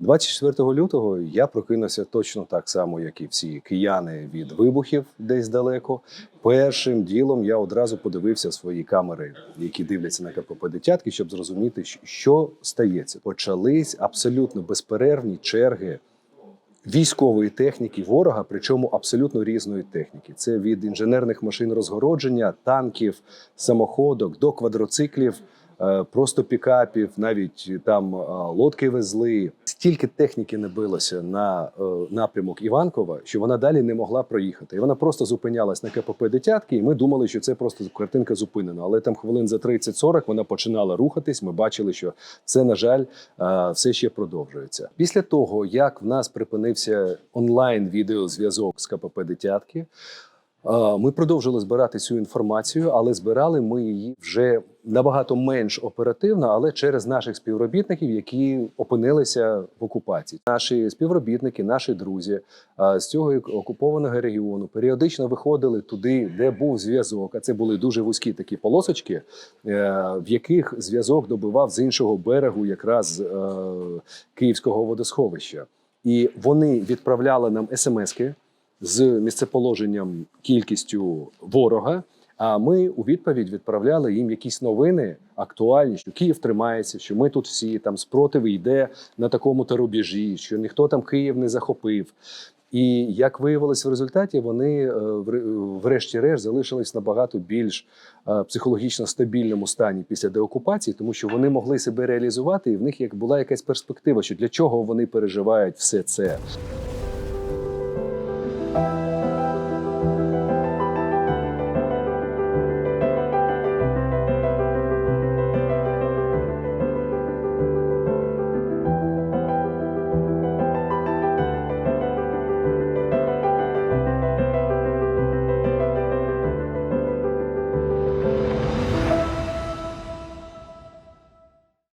24 лютого я прокинувся точно так само, як і всі кияни від вибухів десь далеко. Першим ділом я одразу подивився свої камери, які дивляться на КПП дитятки, щоб зрозуміти, що стається. Почались абсолютно безперервні черги військової техніки ворога, причому абсолютно різної техніки. Це від інженерних машин розгородження, танків, самоходок до квадроциклів, е, просто пікапів, навіть там е, лодки везли. Стільки техніки не билося на е, напрямок Іванкова, що вона далі не могла проїхати. І вона просто зупинялась на КПП дитятки, і ми думали, що це просто картинка зупинена. Але там хвилин за 30-40 вона починала рухатись. Ми бачили, що це, на жаль, е, все ще продовжується. Після того, як в нас припинився онлайн відеозв'язок з КПП дитятки. Ми продовжили збирати цю інформацію, але збирали ми її вже набагато менш оперативно, але через наших співробітників, які опинилися в окупації. Наші співробітники, наші друзі з цього окупованого регіону періодично виходили туди, де був зв'язок. А це були дуже вузькі такі полосочки, е, в яких зв'язок добивав з іншого берегу, якраз е, Київського водосховища. І вони відправляли нам смски з місцеположенням кількістю ворога. А ми у відповідь відправляли їм якісь новини актуальні, що Київ тримається, що ми тут всі там спротив йде на такому то рубежі, що ніхто там Київ не захопив. І як виявилось в результаті, вони е, врешті-решт залишились набагато більш е, психологічно стабільному стані після деокупації, тому що вони могли себе реалізувати, і в них як була якась перспектива, що для чого вони переживають все це.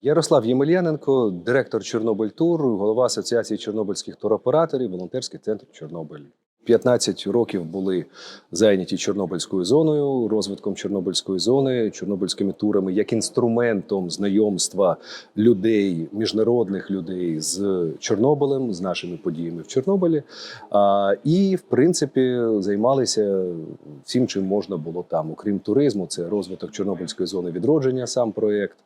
Ярослав Ємельяненко, директор Чорнобиль Тур, голова Асоціації чорнобильських туроператорів, волонтерський центр Чорнобиль. 15 років були зайняті Чорнобильською зоною, розвитком Чорнобильської зони, чорнобильськими турами як інструментом знайомства людей, міжнародних людей з Чорнобилем, з нашими подіями в Чорнобилі. І, в принципі, займалися всім, чим можна було там. Окрім туризму, це розвиток Чорнобильської зони відродження, сам проєкт,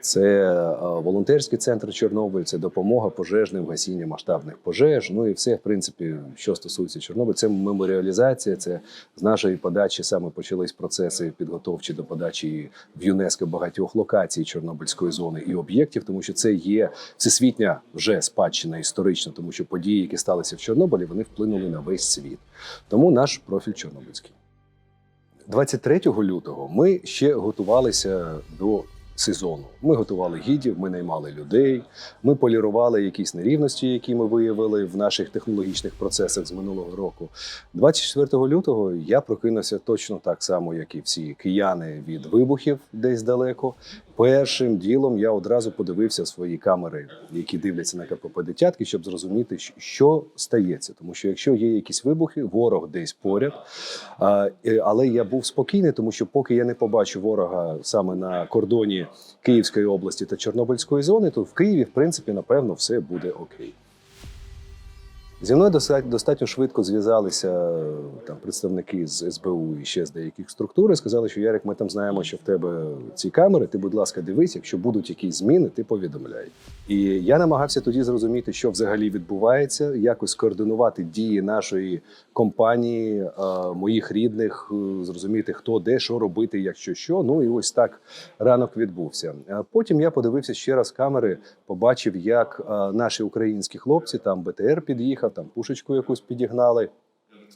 це волонтерський центр Чорнобиль, це допомога пожежним, гасіння масштабних пожеж. Ну і все, в принципі, що стосується Чорнобиля, це меморіалізація. Це з нашої подачі саме почались процеси підготовчі до подачі в ЮНЕСКО багатьох локацій Чорнобильської зони і об'єктів, тому що це є всесвітня вже спадщина історична, тому що події, які сталися в Чорнобилі, вони вплинули на весь світ. Тому наш профіль Чорнобильський. 23 лютого ми ще готувалися до сезону. Ми готували гідів, ми наймали людей, ми полірували якісь нерівності, які ми виявили в наших технологічних процесах з минулого року. 24 лютого я прокинувся точно так само, як і всі кияни від вибухів десь далеко. Першим ділом я одразу подивився свої камери, які дивляться на КПП дитятки, щоб зрозуміти, що стається. Тому що якщо є якісь вибухи, ворог десь поряд. Але я був спокійний, тому що поки я не побачу ворога саме на кордоні Київської області та Чорнобильської зони, то в Києві, в принципі, напевно, все буде окей. Зі мною достатньо, швидко зв'язалися там представники з СБУ і ще з деяких структур і сказали, що Ярик, ми там знаємо, що в тебе ці камери. Ти, будь ласка, дивись, якщо будуть якісь зміни, ти повідомляй. І я намагався тоді зрозуміти, що взагалі відбувається, якось координувати дії нашої компанії, моїх рідних, е, зрозуміти, хто де, що робити, якщо що. Ну і ось так ранок відбувся. Потім я подивився ще раз камери, побачив, як наші українські хлопці там БТР під'їхав, там пушечку якусь підігнали.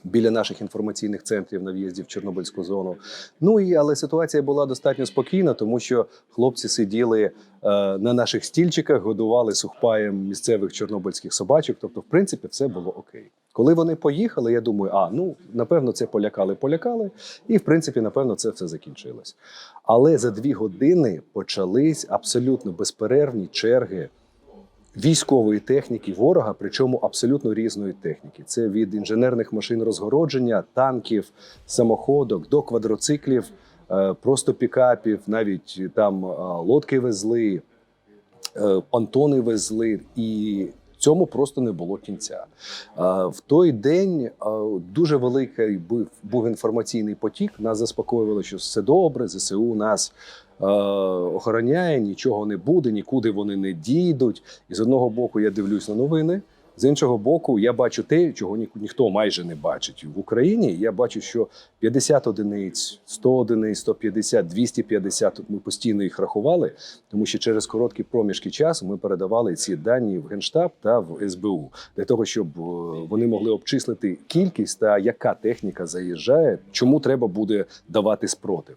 Біля наших інформаційних центрів на в'їзді в Чорнобильську зону. Ну і але ситуація була достатньо спокійна, тому що хлопці сиділи е, на наших стільчиках, годували сухпаєм місцевих чорнобильських собачок. Тобто, в принципі, все було окей. Коли вони поїхали, я думаю, а ну напевно, це полякали, полякали, і в принципі, напевно, це все закінчилось. Але за дві години почались абсолютно безперервні черги військової техніки ворога, причому абсолютно різної техніки. Це від інженерних машин розгородження, танків, самоходок до квадроциклів, е, просто пікапів, навіть там е, лодки везли, е, понтони везли. І цьому просто не було кінця. В той день дуже великий був, був інформаційний потік. Нас заспокоювали, що все добре, ЗСУ нас. Охороняє, нічого не буде, нікуди вони не дійдуть. І з одного боку я дивлюсь на новини. З іншого боку, я бачу те, чого ні, ніхто майже не бачить в Україні. Я бачу, що 50 одиниць, 100 одиниць, 150, 250, Ми постійно їх рахували, тому що через короткі проміжки часу ми передавали ці дані в Генштаб та в СБУ для того, щоб е, вони могли обчислити кількість та яка техніка заїжджає, чому треба буде давати спротив.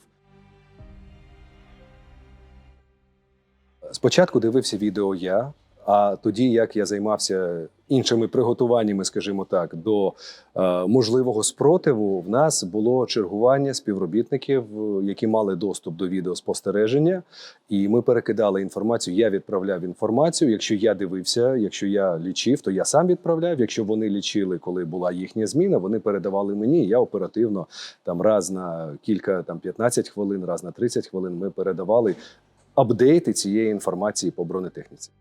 Спочатку дивився відео я, а тоді як я займався іншими приготуваннями, скажімо так, до е, можливого спротиву, в нас було чергування співробітників, які мали доступ до відеоспостереження, і ми перекидали інформацію. Я відправляв інформацію. Якщо я дивився, якщо я лічив, то я сам відправляв. Якщо вони лічили, коли була їхня зміна, вони передавали мені. Я оперативно там раз на кілька там 15 хвилин, раз на 30 хвилин. Ми передавали апдейти цієї інформації по бронетехніці.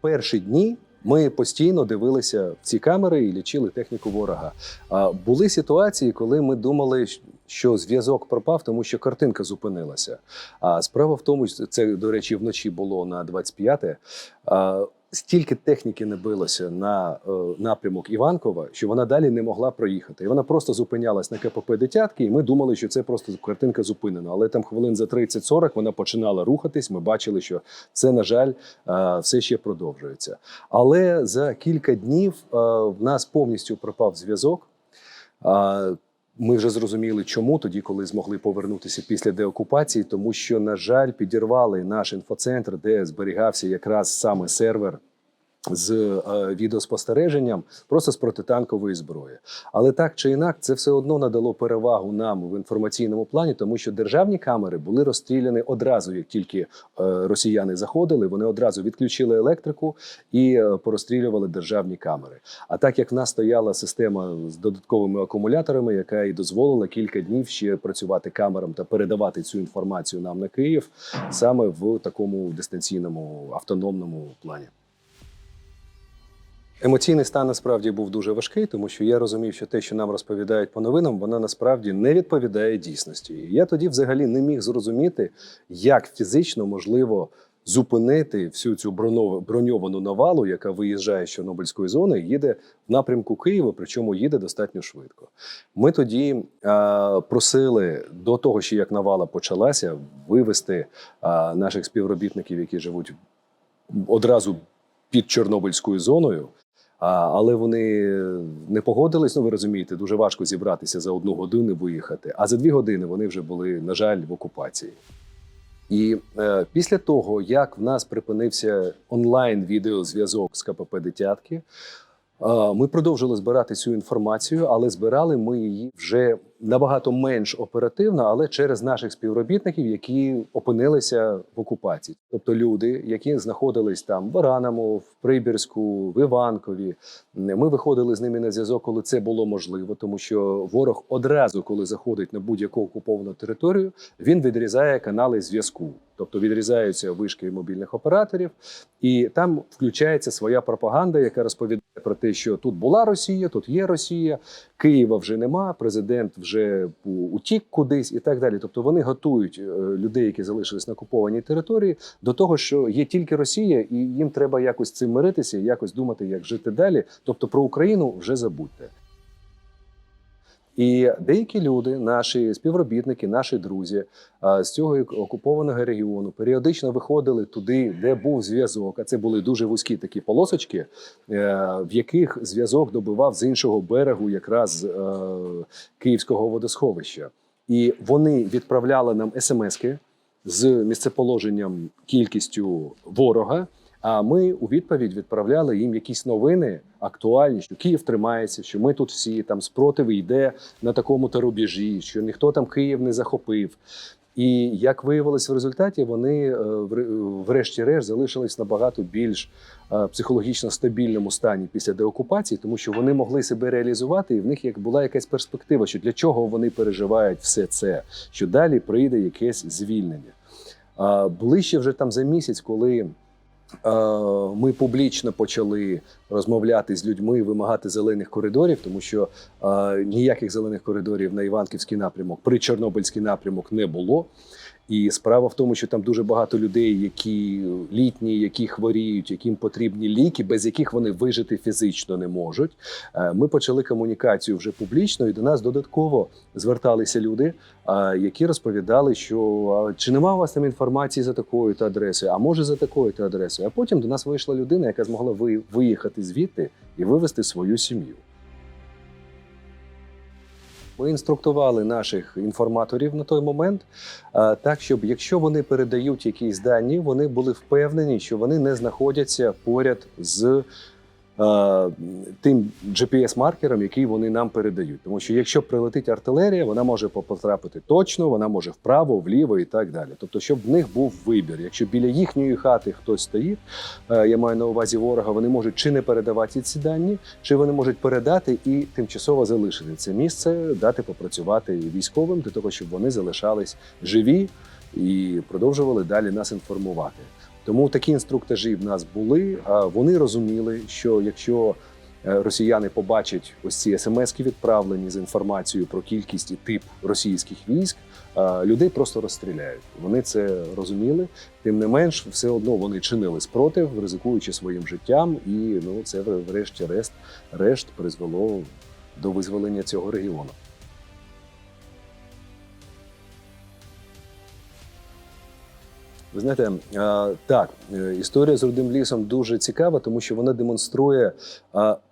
Перші дні ми постійно дивилися в ці камери і лічили техніку ворога. А були ситуації, коли ми думали, що зв'язок пропав, тому що картинка зупинилася. А справа в тому, це, до речі, вночі було на 25-те. Стільки техніки не билося на е, напрямок Іванкова, що вона далі не могла проїхати. І вона просто зупинялась на КПП дитятки, і ми думали, що це просто картинка зупинена. Але там хвилин за 30-40 вона починала рухатись. Ми бачили, що це, на жаль, е, все ще продовжується. Але за кілька днів е, в нас повністю пропав зв'язок. Е, Ми вже зрозуміли, чому тоді, коли змогли повернутися після деокупації, тому що, на жаль, підірвали наш інфоцентр, де зберігався якраз саме сервер з е, відеоспостереженням, просто з протитанкової зброї. Але так чи інак, це все одно надало перевагу нам в інформаційному плані, тому що державні камери були розстріляні одразу, як тільки е, росіяни заходили, вони одразу відключили електрику і е, порозстрілювали державні камери. А так як в нас стояла система з додатковими акумуляторами, яка і дозволила кілька днів ще працювати камерам та передавати цю інформацію нам на Київ саме в такому дистанційному автономному плані. Емоційний стан насправді був дуже важкий, тому що я розумів, що те, що нам розповідають по новинам, воно насправді не відповідає дійсності. І я тоді взагалі не міг зрозуміти, як фізично можливо зупинити всю цю броньовану навалу, яка виїжджає з Чорнобильської зони, їде в напрямку Києва, причому їде достатньо швидко. Ми тоді е, просили до того, що як навала почалася, вивести е, наших співробітників, які живуть одразу під Чорнобильською зоною. Але вони не погодились. Ну ви розумієте, дуже важко зібратися за одну годину виїхати. А за дві години вони вже були, на жаль, в окупації. І е, після того, як в нас припинився онлайн відеозв'язок з КПП Дитятки, е, ми продовжили збирати цю інформацію, але збирали ми її вже набагато менш оперативно, але через наших співробітників, які опинилися в окупації. Тобто люди, які знаходились там в Бараному, в Прибірську, в Іванкові. Ми виходили з ними на зв'язок, коли це було можливо, тому що ворог одразу, коли заходить на будь-яку окуповану територію, він відрізає канали зв'язку. Тобто відрізаються вишки мобільних операторів, і там включається своя пропаганда, яка розповідає про те, що тут була Росія, тут є Росія, Києва вже нема, президент вже утік кудись і так далі. Тобто вони готують е, людей, які залишились на окупованій території, до того, що є тільки Росія, і їм треба якось цим миритися, якось думати, як жити далі. Тобто про Україну вже забудьте. І деякі люди, наші співробітники, наші друзі з цього окупованого регіону періодично виходили туди, де був зв'язок. А це були дуже вузькі такі полосочки, е, в яких зв'язок добивав з іншого берегу, якраз е, Київського водосховища. І вони відправляли нам смски з місцеположенням кількістю ворога. А ми у відповідь відправляли їм якісь новини актуальні, що Київ тримається, що ми тут всі там спротив йде на такому то рубежі, що ніхто там Київ не захопив. І як виявилось в результаті, вони е, врешті-решт залишились набагато більш е, психологічно стабільному стані після деокупації, тому що вони могли себе реалізувати, і в них як була якась перспектива, що для чого вони переживають все це, що далі прийде якесь звільнення. Ближче вже там за місяць, коли е, ми публічно почали розмовляти з людьми, вимагати зелених коридорів, тому що е, ніяких зелених коридорів на Іванківський напрямок, при Чорнобильський напрямок не було. І справа в тому, що там дуже багато людей, які літні, які хворіють, яким потрібні ліки, без яких вони вижити фізично не можуть. Е, Ми почали комунікацію вже публічно, і до нас додатково зверталися люди, які розповідали, що чи нема у вас там інформації за такою то адресою, а може за такою то адресою. А потім до нас вийшла людина, яка змогла виїхати звідти і вивезти свою сім'ю. Ми інструктували наших інформаторів на той момент так, щоб якщо вони передають якісь дані, вони були впевнені, що вони не знаходяться поряд з тим GPS-маркером, який вони нам передають. Тому що якщо прилетить артилерія, вона може потрапити точно, вона може вправо, вліво і так далі. Тобто, щоб в них був вибір. Якщо біля їхньої хати хтось стоїть, е, я маю на увазі ворога, вони можуть чи не передавати ці дані, чи вони можуть передати і тимчасово залишити це місце, дати попрацювати військовим для того, щоб вони залишались живі і продовжували далі нас інформувати. Тому такі інструктажі в нас були. Вони розуміли, що якщо е, росіяни побачать ось ці смски відправлені з інформацією про кількість і тип російських військ, е, людей просто розстріляють. Вони це розуміли. Тим не менш, все одно вони чинили спротив, ризикуючи своїм життям, і ну це врешті-решт решт призвело до визволення цього регіону. Ви знаєте, так, е, історія з рудим лісом дуже цікава, тому що вона демонструє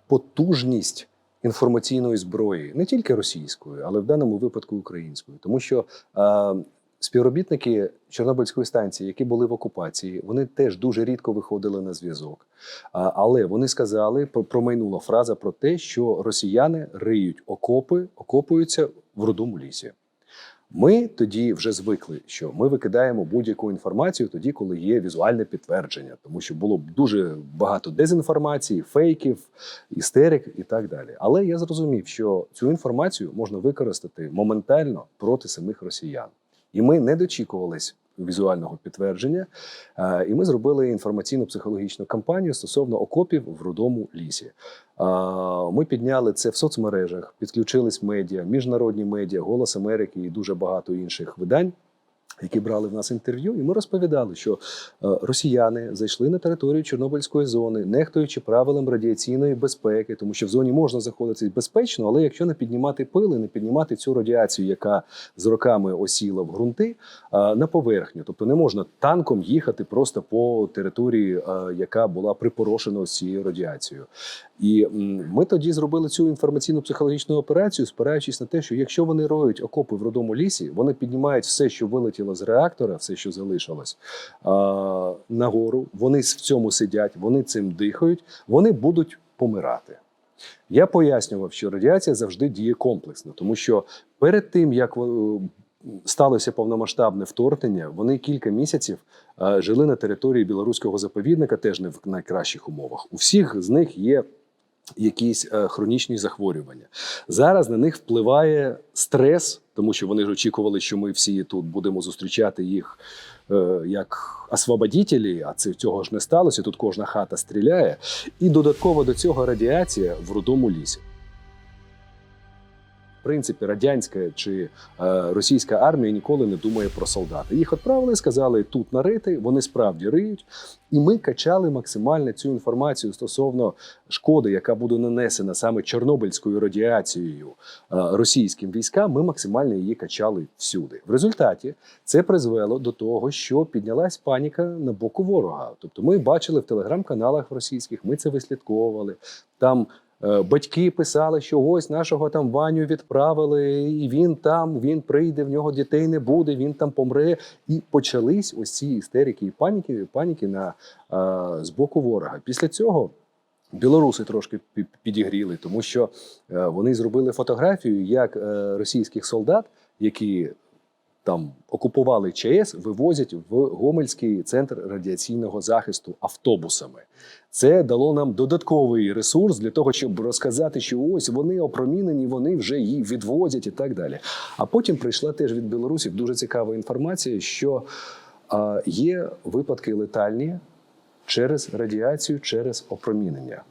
потужність інформаційної зброї, не тільки російської, але в даному випадку української. Тому що співробітники Чорнобильської станції, які були в окупації, вони теж дуже рідко виходили на зв'язок. Але вони сказали, про- промайнула фраза про те, що росіяни риють окопи, окопуються в рудому лісі. Ми тоді вже звикли, що ми викидаємо будь-яку інформацію тоді, коли є візуальне підтвердження, тому що було дуже багато дезінформації, фейків, істерик і так далі. Але я зрозумів, що цю інформацію можна використати моментально проти самих росіян, і ми не дочікувались візуального підтвердження. Е, І ми зробили інформаційно-психологічну кампанію стосовно окопів в рудому лісі. Ми підняли це в соцмережах, підключились медіа, міжнародні медіа, Голос Америки і дуже багато інших видань. Які брали в нас інтерв'ю, і ми розповідали, що е, росіяни зайшли на територію Чорнобильської зони, нехтуючи правилам радіаційної безпеки, тому що в зоні можна знаходитися безпечно, але якщо не піднімати пили, не піднімати цю радіацію, яка з роками осіла в ґрунти, е, на поверхню, тобто не можна танком їхати просто по території, е, яка була припорошена цією радіацією. І ми тоді зробили цю інформаційно-психологічну операцію, спираючись на те, що якщо вони роють окопи в родому лісі, вони піднімають все, що вилетіло з реактора, все, що залишилось, нагору. Вони в цьому сидять, вони цим дихають, вони будуть помирати. Я пояснював, що радіація завжди діє комплексно, тому що перед тим як е, сталося повномасштабне вторгнення, вони кілька місяців е, жили на території білоруського заповідника, теж не в найкращих умовах. У всіх з них є якісь е, хронічні захворювання. Зараз на них впливає стрес, тому що вони ж очікували, що ми всі тут будемо зустрічати їх е, як освободітелі, а це цього ж не сталося. Тут кожна хата стріляє. І додатково до цього радіація в рудому лісі. Принципі, радянська чи е, російська армія ніколи не думає про солдата. Їх відправили, сказали тут нарити, вони справді риють. І ми качали максимально цю інформацію стосовно шкоди, яка буде нанесена саме чорнобильською радіацією е, російським військам. Ми максимально її качали всюди. В результаті це призвело до того, що піднялась паніка на боку ворога. Тобто, ми бачили в телеграм-каналах російських, ми це вислідковували там. Е, Батьки писали, що ось нашого там Ваню відправили, і він там, він прийде, в нього дітей не буде, він там помре. І почались ось ці істерики і паніки, паніки на е, з боку ворога. Після цього білоруси трошки пі- підігріли, тому що е, вони зробили фотографію, як російських солдат, які там окупували ЧАЕС, вивозять в Гомельський центр радіаційного захисту автобусами. Це дало нам додатковий ресурс для того, щоб розказати, що ось вони опромінені, вони вже її відвозять і так далі. А потім прийшла теж від білорусів дуже цікава інформація, що А є випадки летальні через радіацію, через опромінення.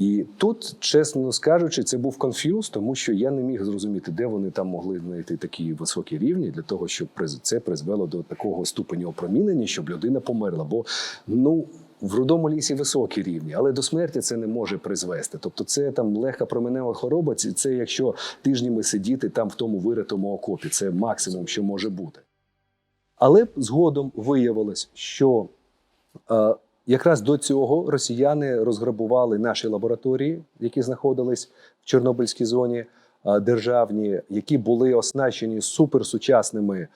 І тут, чесно скажучи, це був конф'юз, тому що я не міг зрозуміти, де вони там могли знайти такі високі рівні для того, щоб це призвело до такого ступеню опромінення, щоб людина померла. Бо ну. В рудому лісі високі рівні, але до смерті це не може призвести. Тобто, це там легка променева хвороба. Це, якщо тижнями сидіти там в тому виритому окопі, це максимум, що може бути. Але згодом виявилось, що е, якраз до цього росіяни розграбували наші лабораторії, які знаходились в Чорнобильській зоні. Е, Державні, які були оснащені суперсучасними е,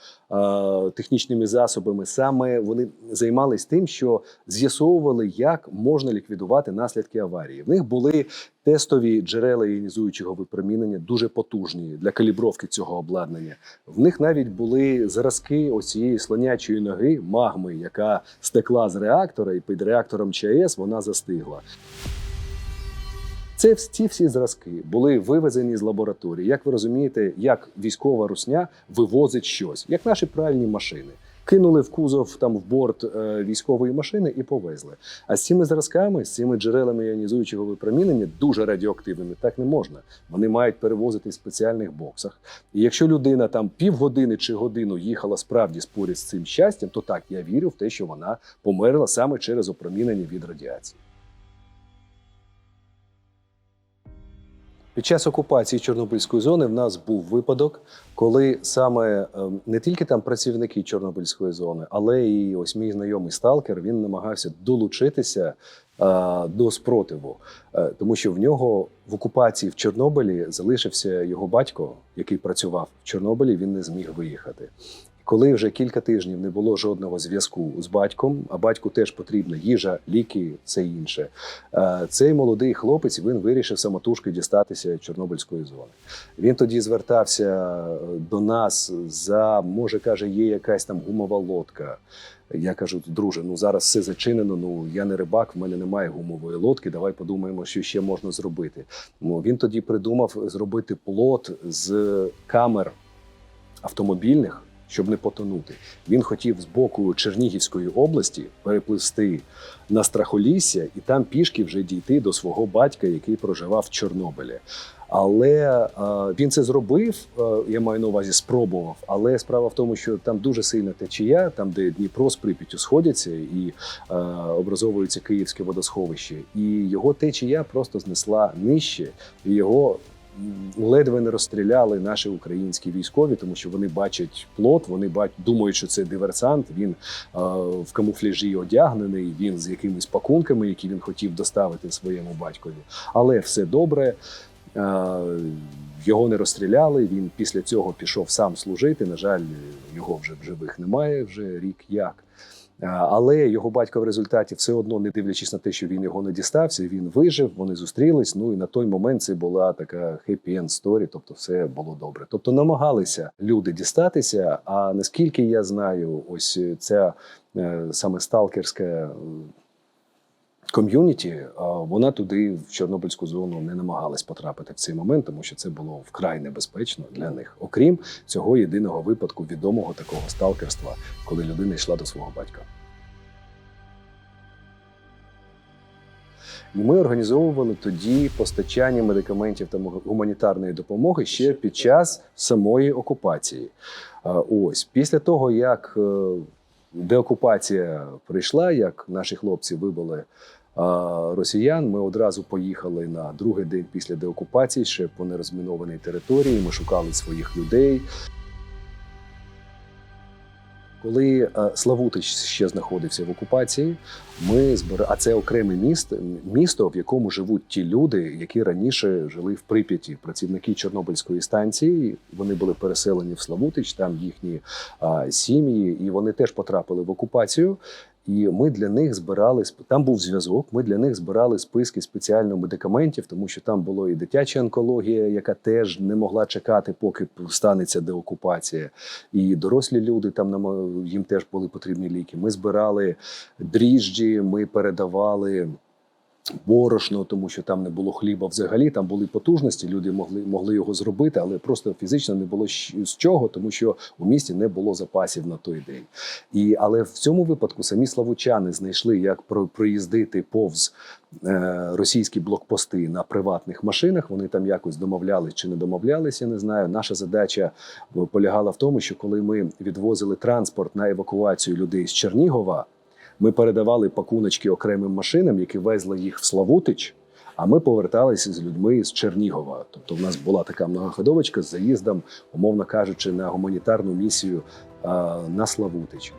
технічними засобами, саме вони займались тим, що з'ясовували, як можна ліквідувати наслідки аварії. В них були тестові джерела іонізуючого випромінення, дуже потужні для калібровки цього обладнання. В них навіть були зразки ось цієї слонячої ноги, магми, яка стекла з реактора, і під реактором ЧАЕС вона застигла. Це ці всі зразки були вивезені з лабораторії. Як ви розумієте, як військова русня вивозить щось, як наші пральні машини. Кинули в кузов там в борт е, військової машини і повезли. А з цими зразками, з цими джерелами іонізуючого випромінення, дуже радіоактивними, так не можна. Вони мають перевозити в спеціальних боксах. І якщо людина там півгодини чи годину їхала справді споряд з цим щастям, то так я вірю в те, що вона померла саме через опромінення від радіації. Під час окупації Чорнобильської зони в нас був випадок, коли саме ем, не тільки там працівники Чорнобильської зони, але і ось мій знайомий сталкер він намагався долучитися е, до спротиву, Е, тому що в нього в окупації в Чорнобилі залишився його батько, який працював в Чорнобилі. Він не зміг виїхати. Коли вже кілька тижнів не було жодного зв'язку з батьком, а батьку теж потрібна їжа, ліки, все інше. е, Цей молодий хлопець він вирішив самотужки дістатися Чорнобильської зони. Він тоді звертався е, до нас за, може, каже, є якась там гумова лодка. Я кажу, друже, ну зараз все зачинено. Ну я не рибак, в мене немає гумової лодки. Давай подумаємо, що ще можна зробити. Ну він тоді придумав зробити плот з камер автомобільних, щоб не потонути. Він хотів з боку Чернігівської області перепливсти на страхолісся і там пішки вже дійти до свого батька, який проживав в Чорнобилі. Але він це зробив. я маю на увазі, спробував. Але справа в тому, що там дуже сильна течія, там де Дніпро з Прип'яттю сходяться і образовується Київське водосховище, і його течія просто знесла нижче, і його ледве не розстріляли наші українські військові, тому що вони бачать плот, вони бач... думають, що це диверсант. Він е, в камуфляжі одягнений, він з якимись пакунками, які він хотів доставити своєму батькові. Але все добре. Е, Його не розстріляли. Він після цього пішов сам служити. На жаль, його вже в живих немає вже рік як. Е, Але його батько в результаті все одно, не дивлячись на те, що він його не дістався, він вижив, вони зустрілись. Ну і на той момент це була така happy end story, тобто все було добре. Тобто намагалися люди дістатися. А наскільки я знаю, ось ця е, саме сталкерська ком'юніті, вона туди в Чорнобильську зону не намагалась потрапити в цей момент, тому що це було вкрай небезпечно для них, окрім цього єдиного випадку відомого такого сталкерства, коли людина йшла до свого батька. І ми організовували тоді постачання медикаментів та гуманітарної допомоги ще під час самої окупації. Ось після того, як е, деокупація прийшла, як наші хлопці вибили росіян, ми одразу поїхали на другий день після деокупації, ще по нерозмінованій території. Ми шукали своїх людей. Коли е, Славутич ще знаходився в окупації, ми збира... а це окреме місто, місто, в якому живуть ті люди, які раніше жили в Прип'яті, працівники Чорнобильської станції. Вони були переселені в Славутич, там їхні а, сім'ї, і вони теж потрапили в окупацію. І ми для них збирали там був зв'язок. Ми для них збирали списки спеціально медикаментів, тому що там було і дитяча онкологія, яка теж не могла чекати, поки станеться деокупація. І дорослі люди там нам їм теж були потрібні ліки. Ми збирали дріжджі, ми передавали. Борошно, тому що там не було хліба взагалі. Там були потужності, люди могли, могли його зробити, але просто фізично не було з чого, тому що у місті не було запасів на той день. І але в цьому випадку самі славучани знайшли, як про- проїздити повз е, російські блокпости на приватних машинах. Вони там якось домовлялись чи не домовлялись, я не знаю. Наша задача е, полягала в тому, що коли ми відвозили транспорт на евакуацію людей з Чернігова, ми передавали пакуночки окремим машинам, які везли їх в Славутич. А ми поверталися з людьми з Чернігова. Тобто, в нас була така многоходовочка з заїздом, умовно кажучи, на гуманітарну місію на Славутич.